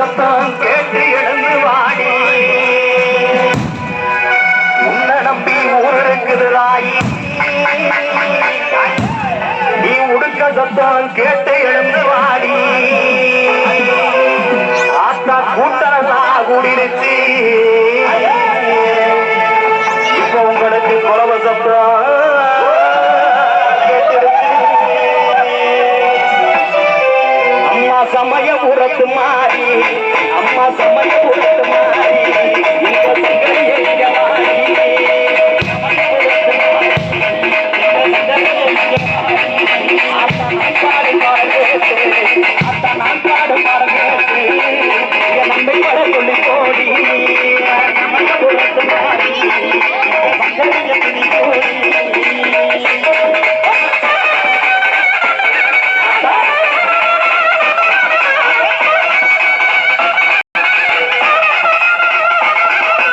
சத்தம் கேட்டு எழுந்து வாடி. உன்னை நம்பி ஊர் ராயி நீ உடுக்க சத்தம் கேட்டு எழுந்து வாடி. ஆத்தா கூட்டரசா கூடிருச்சு. அம்மா சமய உரத்து மாறி. அம்மா சமய உரத்து